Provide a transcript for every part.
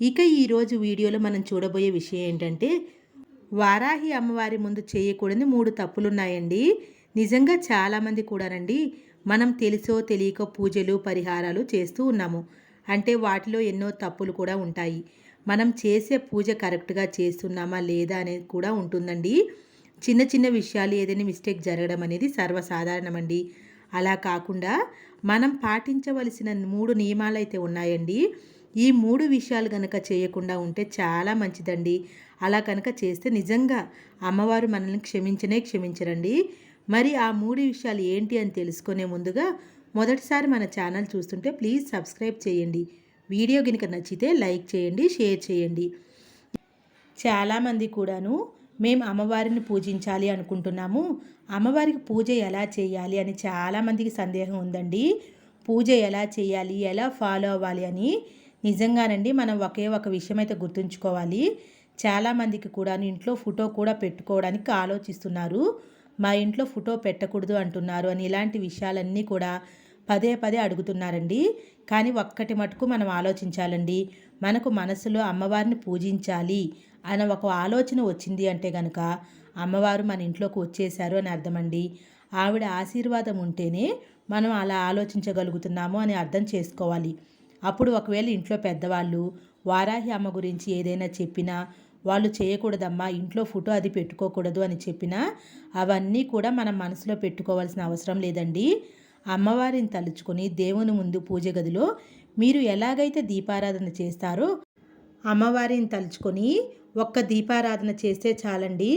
ఇక ఈరోజు వీడియోలో మనం చూడబోయే విషయం ఏంటంటే వారాహి అమ్మవారి ముందు చేయకూడని మూడు తప్పులున్నాయండి. నిజంగా చాలామంది కూడానండి మనం తెలుసో తెలియక పూజలు పరిహారాలు చేస్తూ ఉన్నాము. అంటే వాటిలో ఎన్నో తప్పులు కూడా ఉంటాయి. మనం చేసే పూజ కరెక్ట్గా చేస్తున్నామా లేదా అనేది కూడా ఉంటుందండి. చిన్న చిన్న విషయాలు ఏదైనా మిస్టేక్ జరగడం అనేది సర్వసాధారణమండి. అలా కాకుండా మనం పాటించవలసిన మూడు నియమాలు అయితే ఉన్నాయండి. ఈ మూడు విషయాలు కనుక చేయకుండా ఉంటే చాలా మంచిదండి. అలా కనుక చేస్తే నిజంగా అమ్మవారు మనల్ని క్షమించనే క్షమించరండి. మరి ఆ మూడు విషయాలు ఏంటి అని తెలుసుకునే ముందుగా మొదటిసారి మన ఛానల్ చూస్తుంటే ప్లీజ్ సబ్స్క్రైబ్ చేయండి. వీడియో కనుక నచ్చితే లైక్ చేయండి షేర్ చేయండి. చాలామంది కూడాను మేము అమ్మవారిని పూజించాలి అనుకుంటున్నాము. అమ్మవారికి పూజ ఎలా చేయాలి అని చాలామందికి సందేహం ఉందండి. పూజ ఎలా చేయాలి ఎలా ఫాలో అవ్వాలి అని నిజంగానండి మనం ఒకే ఒక విషయం అయితే గుర్తుంచుకోవాలి చాలామందికి కూడా ఇంట్లో ఫోటో కూడా పెట్టుకోవడానికి ఆలోచిస్తున్నారు. మా ఇంట్లో ఫోటో పెట్టకూడదు అంటున్నారు అని ఇలాంటి విషయాలన్నీ కూడా పదే పదే అడుగుతున్నారండి. కానీ ఒక్కటి మటుకు మనం ఆలోచించాలండి. మనకు మనసులో అమ్మవారిని పూజించాలి అన్న ఒక ఆలోచన వచ్చింది అంటే కనుక అమ్మవారు మన ఇంట్లోకి వచ్చేసారు అని అర్థమండి. ఆవిడ ఆశీర్వాదం ఉంటేనే మనం అలా ఆలోచించగలుగుతున్నాము అని అర్థం చేసుకోవాలి. అప్పుడు ఒకవేళ ఇంట్లో పెద్దవాళ్ళు వారాహి అమ్మ గురించి ఏదైనా చెప్పినా వాళ్ళు చేయకూడదమ్మా ఇంట్లో ఫోటో అది పెట్టుకోకూడదు అని చెప్పినా అవన్నీ కూడా మనం మనసులో పెట్టుకోవాల్సిన అవసరం లేదండి. అమ్మవారిని తలుచుకొని దేవుని ముందు పూజ గదిలో మీరు ఎలాగైతే దీపారాధన చేస్తారో అమ్మవారిని తలుచుకొని ఒక్క దీపారాధన చేస్తే చాలండి.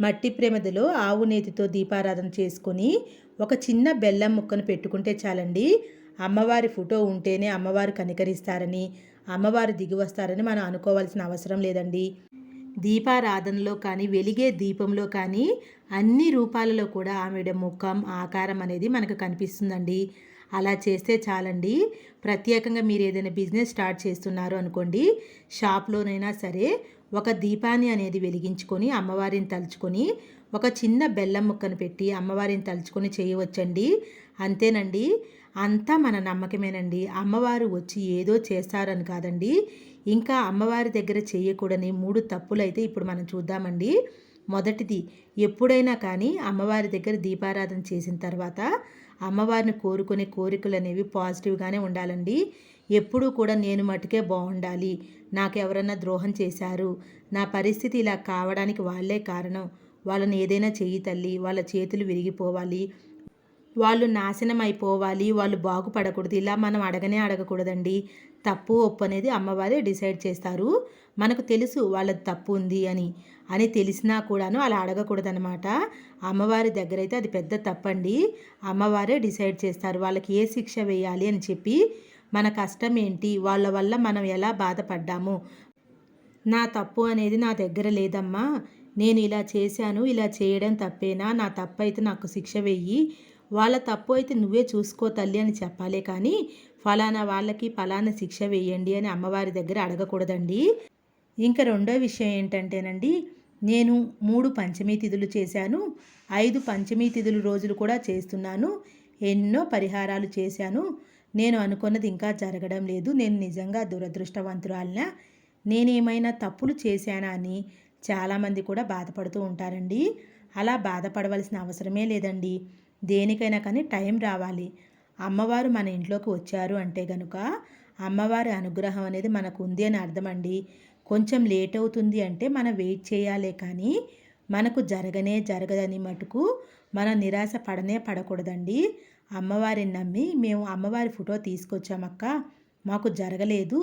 మట్టి ప్రేమదలో ఆవు నేతితో దీపారాధన చేసుకొని ఒక చిన్న బెల్లం ముక్కను పెట్టుకుంటే చాలండి. అమ్మవారి ఫోటో ఉంటేనే అమ్మవారు కనికరిస్తారని అమ్మవారు దిగి వస్తారని మనం అనుకోవాల్సిన అవసరం లేదండి. దీపారాధనలో కానీ వెలిగే దీపంలో కానీ అన్ని రూపాలలో కూడా ఆమెడ ముఖం ఆకారం అనేది మనకు కనిపిస్తుందండి. అలా చేస్తే చాలండి. ప్రత్యేకంగా మీరు ఏదైనా బిజినెస్ స్టార్ట్ చేస్తున్నారు అనుకోండి షాప్లోనైనా సరే ఒక దీపాన్ని అనేది వెలిగించుకొని అమ్మవారిని తలుచుకొని ఒక చిన్న బెల్లం ముక్కను పెట్టి అమ్మవారిని తలుచుకొని చేయవచ్చండి. అంతేనండి. అంతా మన నమ్మకమేనండి. అమ్మవారు వచ్చి ఏదో చేస్తారని కాదండి. ఇంకా అమ్మవారి దగ్గర చేయకూడని మూడు తప్పులు అయితే ఇప్పుడు మనం చూద్దామండి. మొదటిది ఎప్పుడైనా కానీ అమ్మవారి దగ్గర దీపారాధన చేసిన తర్వాత అమ్మవారిని కోరుకునే కోరికలు అనేవి పాజిటివ్గానే ఉండాలండి. ఎప్పుడూ కూడా నేను మటుకే బాగుండాలి. నాకు ఎవరన్నా ద్రోహం చేశారు. నా పరిస్థితి ఇలా కావడానికి వాళ్ళే కారణం. వాళ్ళని ఏదైనా చెయ్యి తల్లి వాళ్ళ చేతులు విరిగిపోవాలి. వాళ్ళు నాశనం అయిపోవాలి వాళ్ళు బాగుపడకూడదు. ఇలా మనం అడగనే అడగకూడదండి. తప్పు ఒప్పు అనేది అమ్మవారే డిసైడ్ చేస్తారు. మనకు తెలుసు వాళ్ళది తప్పు ఉంది అని. అని తెలిసినా కూడాను అలా అడగకూడదనమాట అమ్మవారి దగ్గర అయితే అది పెద్ద తప్పండి. అమ్మవారే డిసైడ్ చేస్తారు. వాళ్ళకి ఏ శిక్ష వేయాలి అని చెప్పి మన కష్టం ఏంటి? వాళ్ళ వల్ల మనం ఎలా బాధపడ్డాము? నా తప్పు అనేది నా దగ్గర లేదమ్మా. నేను ఇలా చేశాను ఇలా చేయడం తప్పేనా? నా తప్పు అయితే నాకు శిక్ష వెయ్యి వాళ్ళ తప్పు అయితే నువ్వే చూసుకో తల్లి అని చెప్పాలే కానీ ఫలానా వాళ్ళకి ఫలానా శిక్ష వేయండి అని అమ్మవారి దగ్గర అడగకూడదండి. ఇంకా రెండో విషయం ఏంటంటేనండి నేను మూడు పంచమీ తిథులు చేశాను ఐదు పంచమీ తిథులు రోజులు కూడా చేస్తున్నాను ఎన్నో పరిహారాలు చేశాను. నేను అనుకున్నది ఇంకా జరగడం లేదు నేను నిజంగా దురదృష్టవంతురాలిన. నేనేమైనా తప్పులు చేశానా అని చాలామంది కూడా బాధపడుతూ ఉంటారండి. అలా బాధపడవలసిన అవసరమే లేదండి. దేనికైనా కానీ టైం రావాలి. అమ్మవారు మన ఇంట్లోకి వచ్చారు అంటే గనుక అమ్మవారి అనుగ్రహం అనేది మనకు ఉంది అని అర్థమండి. కొంచెం లేట్ అవుతుంది అంటే మనం వెయిట్ చేయాలే కానీ మనకు జరగనే జరగదని మటుకు మనం నిరాశ పడనే పడకూడదండి. అమ్మవారిని నమ్మి మేము అమ్మవారి ఫోటో తీసుకొచ్చామక్క మాకు జరగలేదు.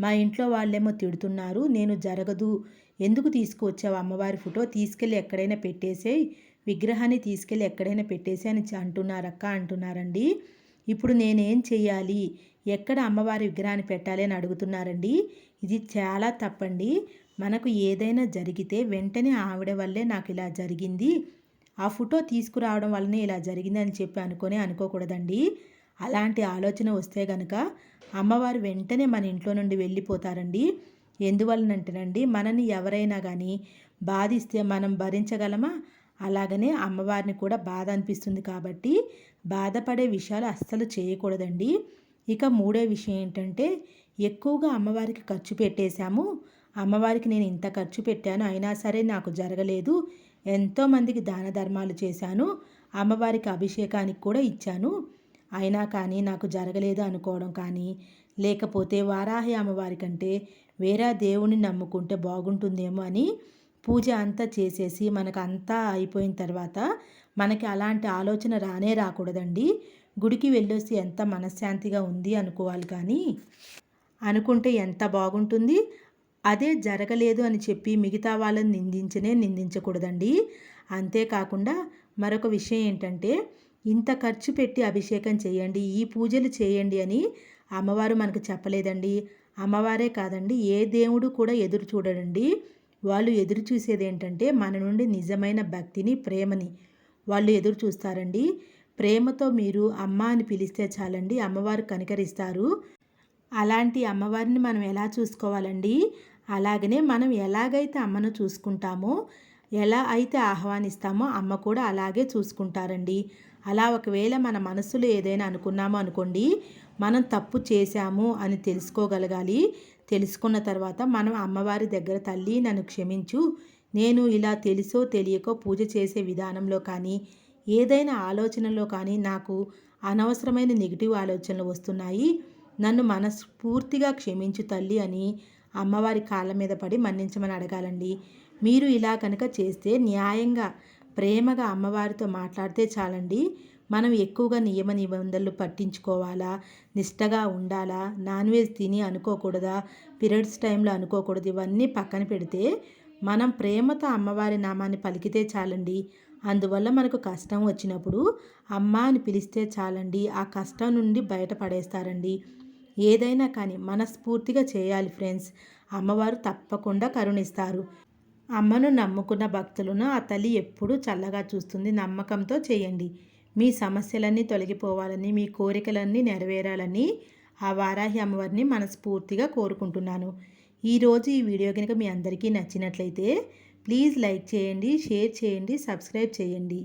మా ఇంట్లో వాళ్ళేమో తిడుతున్నారు. నేను జరగదు. ఎందుకు తీసుకువచ్చావు అమ్మవారి ఫోటో? తీసుకెళ్ళి ఎక్కడైనా పెట్టేసేయి. విగ్రహాన్ని తీసుకెళ్ళి ఎక్కడైనా పెట్టేసి అని అంటున్నారక్క అంటున్నారండి. ఇప్పుడు నేనేం చేయాలి ఎక్కడ అమ్మవారి విగ్రహాన్ని పెట్టాలి అని అడుగుతున్నారండి? ఇది చాలా తప్పండి. మనకు ఏదైనా జరిగితే వెంటనే ఆవిడ వల్లే నాకు ఇలా జరిగింది. ఆ ఫోటో తీసుకురావడం వల్లనే ఇలా జరిగింది అని చెప్పి అనుకొని అనుకోకూడదండి. అలాంటి ఆలోచన వస్తే గనక అమ్మవారు వెంటనే మన ఇంట్లో నుండి వెళ్ళిపోతారండి. ఎందువలనంటేనండి మనని ఎవరైనా కానీ బాధిస్తే మనం భరించగలమా? అలాగనే అమ్మవారిని కూడా బాధ అనిపిస్తుంది కాబట్టి బాధపడే విషయాలు అస్సలు చేయకూడదండి. ఇక మూడో విషయం ఏంటంటే ఎక్కువగా అమ్మవారికి ఖర్చు పెట్టేశాము. అమ్మవారికి నేను ఇంత ఖర్చు పెట్టాను అయినా సరే నాకు జరగలేదు. ఎంతోమందికి దాన ధర్మాలు చేశాను. అమ్మవారికి అభిషేకానికి కూడా ఇచ్చాను. అయినా కానీ నాకు జరగలేదు అనుకోవడం కానీ లేకపోతే వారాహి అమ్మవారి కంటే వేరే దేవుణ్ణి నమ్ముకుంటే బాగుంటుందేమో అని పూజ అంతా చేసేసి మనకు అంతా అయిపోయిన తర్వాత మనకి అలాంటి ఆలోచన రానే రాకూడదండి. గుడికి వెళ్ళొస్తే ఎంత మనశ్శాంతిగా ఉంది అనుకోవాలి కానీ అనుకుంటే ఎంత బాగుంటుంది? అదే జరగలేదు అని చెప్పి మిగతా వాళ్ళని నిందించనే నిందించకూడదండి. అంతేకాకుండా మరొక విషయం ఏంటంటే ఇంత ఖర్చు పెట్టి అభిషేకం చేయండి ఈ పూజలు చేయండి అని అమ్మవారు మనకు చెప్పలేదండి. అమ్మవారే కాదండి ఏ దేవుడు కూడా ఎదురు చూడడండి. వాళ్ళు ఎదురు చూసేదేంటంటే మన నుండి నిజమైన భక్తిని ప్రేమని. వాళ్ళు ఎదురు చూస్తారండి. ప్రేమతో మీరు అమ్మ అని పిలిస్తే చాలండి అమ్మవారు కనికరిస్తారు. అలాంటి అమ్మవారిని మనం ఎలా చూసుకోవాలండి? అలాగనే మనం ఎలాగైతే అమ్మను చూసుకుంటామో ఎలా అయితే ఆహ్వానిస్తామో అమ్మ కూడా అలాగే చూసుకుంటారండి. అలా ఒకవేళ మన మనసులో ఏదైనా అనుకున్నామో అనుకోండి మనం తప్పు చేశాము అని తెలుసుకోగలగాలి. తెలుసుకున్న తర్వాత మనం అమ్మవారి దగ్గర తల్లి నన్ను క్షమించు. నేను ఇలా తెలుసో తెలియకో పూజ చేసే విధానంలో కానీ ఏదైనా ఆలోచనలో కానీ నాకు అనవసరమైన నెగిటివ్ ఆలోచనలు వస్తున్నాయి. నన్ను మనస్ఫూర్తిగా క్షమించు తల్లి అని అమ్మవారి కాళ్ళ మీద పడి మన్నించమని అడగాలండి. మీరు ఇలా కనుక చేస్తే న్యాయంగా ప్రేమగా అమ్మవారితో మాట్లాడితే చాలండి. మనం ఎక్కువగా నియమ నిబంధనలు పట్టించుకోవాలా? నిష్టగా ఉండాలా? నాన్ వెజ్ తిని అనుకోకూడదా? పీరియడ్స్ టైంలో అనుకోకూడదు? ఇవన్నీ పక్కన పెడితే మనం ప్రేమతో అమ్మవారి నామాన్ని పలికితే చాలండి. అందువల్ల మనకు కష్టం వచ్చినప్పుడు అమ్మ అని పిలిస్తే చాలండి. ఆ కష్టం నుండి బయటపడేస్తారండి ఏదైనా కానీ మనస్ఫూర్తిగా చేయాలి ఫ్రెండ్స్. అమ్మవారు తప్పకుండా కరుణిస్తారు. అమ్మను నమ్ముకున్న భక్తులను ఆ తల్లి ఎప్పుడూ చల్లగా చూస్తుంది. నమ్మకంతో చేయండి. మీ సమస్యలన్నీ తొలగిపోవాలని మీ కోరికలన్నీ నెరవేరాలని ఆ వారాహి అమ్మవారిని మనస్ఫూర్తిగా కోరుకుంటున్నాను. ఈరోజు ఈ వీడియో కనుక మీ అందరికీ నచ్చినట్లయితే ప్లీజ్ లైక్ చేయండి షేర్ చేయండి సబ్స్క్రైబ్ చేయండి.